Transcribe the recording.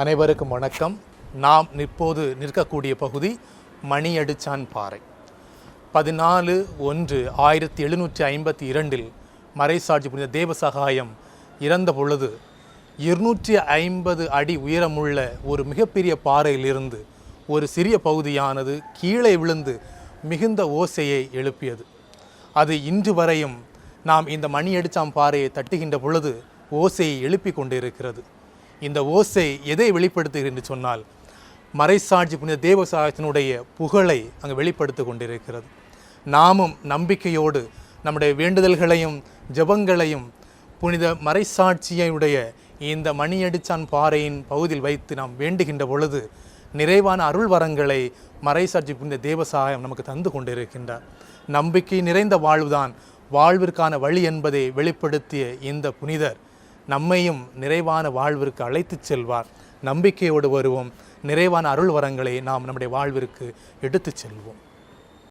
அனைவருக்கும் வணக்கம். நாம் இப்போது நிற்கக்கூடிய பகுதி மணியடிச்சான் பாறை. பதினாலு ஒன்று ஆயிரத்தி எழுநூற்றி ஐம்பத்தி இரண்டில் மறைசாட்சி புனித தேவசகாயம் இறந்த பொழுது இருநூற்றி ஐம்பது அடி உயரமுள்ள ஒரு மிகப்பெரிய பாறையிலிருந்து ஒரு சிறிய பகுதியானது கீழே விழுந்து மிகுந்த ஓசையை எழுப்பியது. அது இன்று வரையும் நாம் இந்த மணியடிச்சாம் பாறையை தட்டுகின்ற பொழுது ஓசையை எழுப்பி கொண்டிருக்கிறது. இந்த ஓசை எதை வெளிப்படுத்துகிறது என்று சொன்னால் மறைசாட்சி புனித தேவசாயத்தினுடைய புகழை அங்கு வெளிப்படுத்தி கொண்டிருக்கிறது. நாமும் நம்பிக்கையோடு நம்முடைய வேண்டுதல்களையும் ஜெபங்களையும் புனித மறைசாட்சியுடைய இந்த மணியடிச்சான் பாறையின் பகுதியில் வைத்து நாம் வேண்டுகின்ற பொழுது நிறைவான அருள் வரங்களை மறைசாட்சி புனித தேவசாயம் நமக்கு தந்து கொண்டிருக்கின்றார். நம்பிக்கை நிறைந்த வாழ்வுதான் வாழ்விற்கான வழி என்பதை வெளிப்படுத்திய இந்த புனிதர் நம்மையும் நிறைவான வாழ்விற்கு அழைத்துச் செல்வார். நம்பிக்கையோடு வருவோம். நிறைவான அருள் வரங்களை நாம் நம்முடைய வாழ்விற்கு எடுத்துச் செல்வோம்.